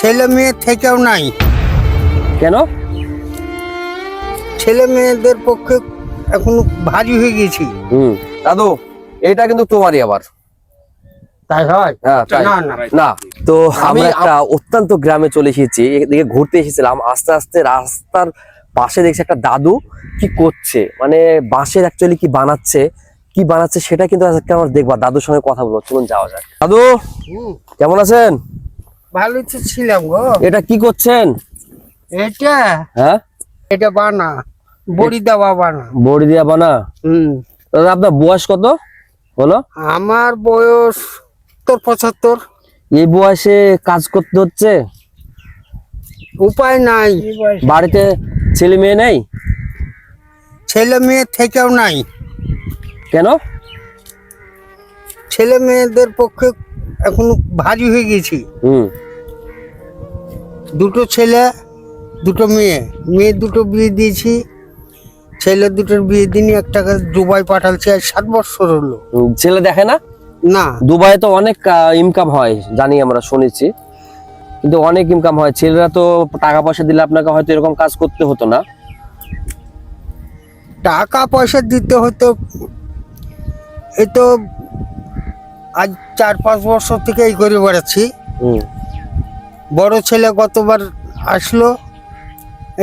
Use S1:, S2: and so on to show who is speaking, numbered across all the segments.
S1: ছেলে মেয়ে থেকেও নাই।
S2: কেন?
S1: ছেলে মেয়েদের পক্ষে এখন ভারী হয়ে গেছি।
S2: হুম। দাদু এটা কিন্তু তোমারই আবার।
S1: তাই হয়?
S2: হ্যাঁ
S1: না না।
S2: না তো আমরা একটা অত্যন্ত গ্রামে চলে এসেছি এদিকে ঘুরতে এসেছিলাম আস্তে আস্তে রাস্তার পাশে দেখছি একটা দাদু কি করছে মানে বাঁশের অ্যাকচুয়ালি কি বানাচ্ছে কি বানাচ্ছে সেটা কিন্তু আজকে আমরা দেখব আর দাদুর সঙ্গে কথা বলব চলুন যাওয়া যাক। দাদু
S1: হুম,
S2: কেমন আছেন?
S1: ভালোই তো ছিলাম গো।
S2: এটা কি করছেন?
S1: এটা?
S2: হ্যাঁ?
S1: এটা বানা। বড়ি দেওয়া বানা।
S2: বড়ি দিয়া বানা?
S1: হুম।
S2: দাদা আপনার বয়স কত? বলো।
S1: আমার বয়স তোর পঁচাত্তর।
S2: এই বয়সে কাজ করতে হচ্ছে?
S1: উপায় নাই।
S2: বাড়িতে ছেলে মেয়ে নেই?
S1: ছেলে মেয়ে থেকেও নাই।
S2: কেন?
S1: ছেলে মেয়েদের পক্ষে এখন ভারী হয়ে গেছি।
S2: হুম।
S1: দুটো ছেলে দুটো মেয়ে। মেয়ে দুটো বিয়ে দিয়েছি ছেলে দুটোর বিয়ে দিনই একটা দুবাই পাঠালছে আর সাত বছর হলো।
S2: ছেলে দেখে না?
S1: না।
S2: দুবাইয়ে তো অনেক ইনকাম হয় জানি আমরা শুনেছি। কিন্তু অনেক ইনকাম হয়। ছেলেরা তো টাকা পয়সা দিলে আপনাকে হয়তো এরকম কাজ করতে হতো না।
S1: টাকা পয়সা দিতে হতো এই তো আজ চার পাঁচ বছর থেকে এই করে বেড়াচ্ছি। বড় ছেলে গতবার আসলো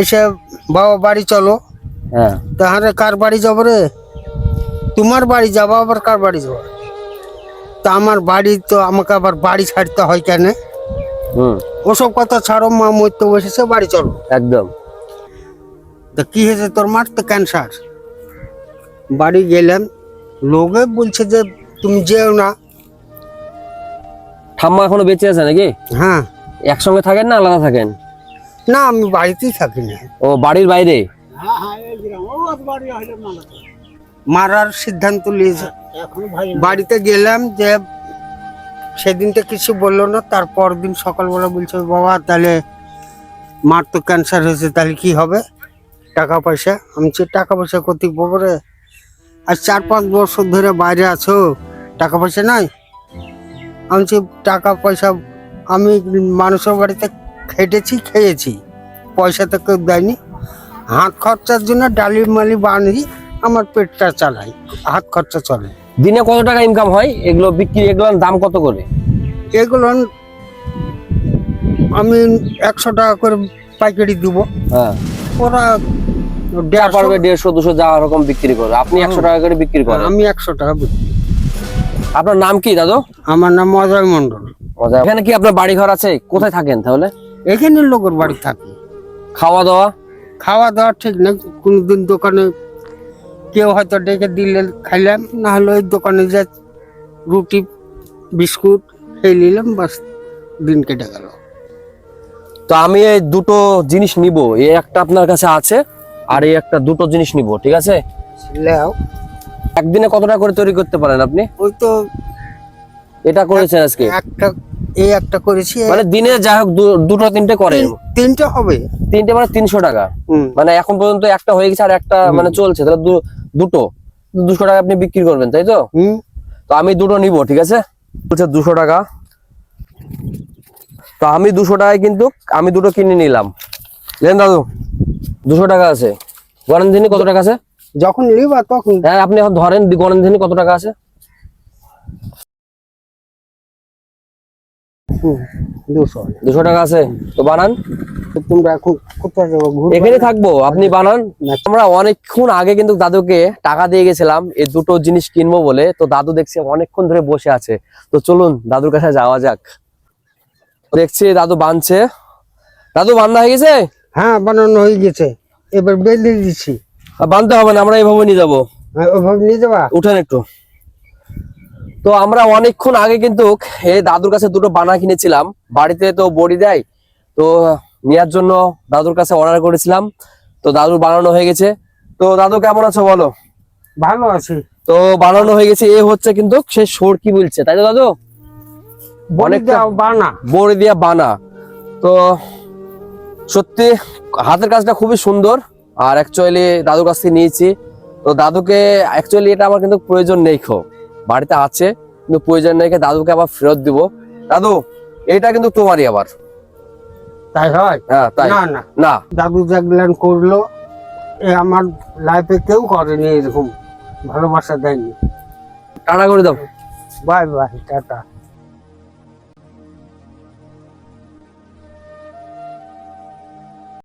S1: এসে বাবা বাড়ি চলো।
S2: হ্যাঁ।
S1: তাহলে কার বাড়ি যাব রে? তোমার বাড়ি যাব আবার কার বাড়ি যাব? তা আমার বাড়ি তো আমাকে আবার বাড়ি ছাড়তে হয় কেন? ওসব কথা ছাড়ো মা মরতে বসেছে বাড়ি চলো।
S2: একদম।
S1: তা কি হয়েছে তোর মার? তো ক্যান্সার বাড়ি গেলাম লোকে বলছে যে তুমি যেও না।
S2: ঠাম্মা এখনও বেঁচে আছে নাকি?
S1: হ্যাঁ।
S2: একসঙ্গে থাকেন না আলাদা থাকেন?
S1: না আমি বাড়িতেই থাকি না।
S2: ও বাড়ির বাইরে?
S1: মারার সিদ্ধান্ত নিয়েছে। বাড়িতে গেলাম যে সেদিনটা কিছু বলল না তারপর দিন সকালবেলা বলছে বাবা তাহলে মার তো ক্যান্সার হয়েছে তাহলে কি হবে? টাকা পয়সা? আমি বলছি, টাকা পয়সা কোথায় পাবো রে? আর চার পাঁচ বছর ধরে বাইরে আছো টাকা পয়সা নাই? আমি টাকা পয়সা আমি মানুষের বাড়িতে খেটেছি খেয়েছি। পয়সা তো কেউ দেয়নি। হাত খরচার জন্য ডালি মালি বানি আমার পেটটা চালাই। হাত খরচা চলে।
S2: দিনে কত টাকা ইনকাম হয়? এগুলো বিক্রি এগুলোর দাম কত করে?
S1: এগুলো আমি একশো টাকা করে পাইকারি দিব।
S2: হ্যাঁ।
S1: ওরা দেড়শো
S2: দুশো যা রকম বিক্রি করে। আপনি একশো টাকা করে বিক্রি করেন?
S1: আমি একশো টাকা বিক্রি
S2: আপনার নাম কি দাদু?
S1: আমার নাম অজয় মন্ডল
S2: এখানে কি আপনার বাড়ি ঘর আছে? কোথায় থাকেন তাহলে?
S1: এখানে লোকের বাড়ি থাকে।
S2: খাওয়া দাওয়া
S1: খাওয়া দাওয়া ঠিক না কোনোদিন দোকানে কেউ হয়তো ডেকে দিলে খাইলাম না হলে ওই দোকানে যা রুটি বিস্কুট খেয়ে নিলাম বাস দিন কেটে গেল।
S2: তো আমি এই দুটো জিনিস নিব এই একটা আপনার কাছে আছে আর এই একটা দুটো জিনিস নিব ঠিক আছে? একদিনে কত টাকা করে তৈরি করতে পারেন আপনি?
S1: ওই তো
S2: এটা করেছেন আজকে?
S1: একটা এই একটা করেছি
S2: মানে দিনে যাই হোক দুটো তিনটে করেন
S1: তিনটে হবে।
S2: তিনটে মানে তিনশো টাকা। মানে এখন পর্যন্ত একটা হয়ে গেছে আর একটা মানে চলছে তাহলে দুটো। দুশো টাকা আপনি বিক্রি করবেন তাই তো? তো আমি দুটো নিব ঠিক আছে? বলছে দুশো টাকা। তো আমি দুশো টাকায় কিন্তু আমি দুটো কিনে নিলাম। লেন দাদু দুশো টাকা আছে। দিনই কত টাকা আছে?
S1: যখন নিবা তখন।
S2: হ্যাঁ আপনি এখন ধরেন গণেন দিনই কত টাকা আছে?
S1: দুশো।
S2: টাকা আছে। তো বানান।
S1: তোমরা এখানে
S2: থাকব। আপনি বানান। আমরা অনেকক্ষণ আগে কিন্তু দাদুকে টাকা দিয়ে গেছিলাম এই দুটো জিনিস কিনবো বলে। তো দাদু দেখছি অনেকক্ষণ ধরে বসে আছে। তো চলুন দাদুর কাছে যাওয়া যাক। দেখছি দাদু বানছে। দাদু বান্ধা হয়ে গেছে?
S1: হ্যাঁ বানানো হয়ে গেছে। এবার বেঁধে দিচ্ছি
S2: বানতে হবে না আমরা এইভাবে নিয়ে যাব।
S1: হ্যাঁ, নিয়ে যাবা?
S2: উঠেন একটু। তো আমরা অনেকক্ষণ আগে কিন্তু এই দাদুর কাছে দুটো বানা কিনেছিলাম। বাড়িতে তো বড়ি দেয় তো নেওয়ার জন্য দাদুর কাছে অর্ডার করেছিলাম। তো দাদুর বানানো হয়ে গেছে। তো দাদু কেমন আছো বলো?
S1: ভালো আছে।
S2: তো বানানো হয়ে গেছে এ হচ্ছে কিন্তু সে সোর কি বলছে তাই তো দাদু? অনেকটা
S1: বানা।
S2: বড়ি দিয়া বানা। তো সত্যি হাতের কাজটা খুবই সুন্দর। আর অ্যাকচুয়ালি দাদুর কাছ থেকে নিয়েছি। তো দাদুকে অ্যাকচুয়ালি এটা আমার কিন্তু প্রয়োজন নেই খো। বাড়িতে আছে কিন্তু প্রয়োজন নেই দাদুকে আবার ফেরত দিব। দাদু এটা কিন্তু তোমারই আবার।
S1: তাই হয়?
S2: হ্যাঁ তাই।
S1: না না।
S2: না।
S1: দাদু জাগলান করল। এ আমার লাইফে কেউ করেনি এরকম। ভালোবাসা দেয়নি।
S2: টাটা করে দাও।
S1: Bye bye tata.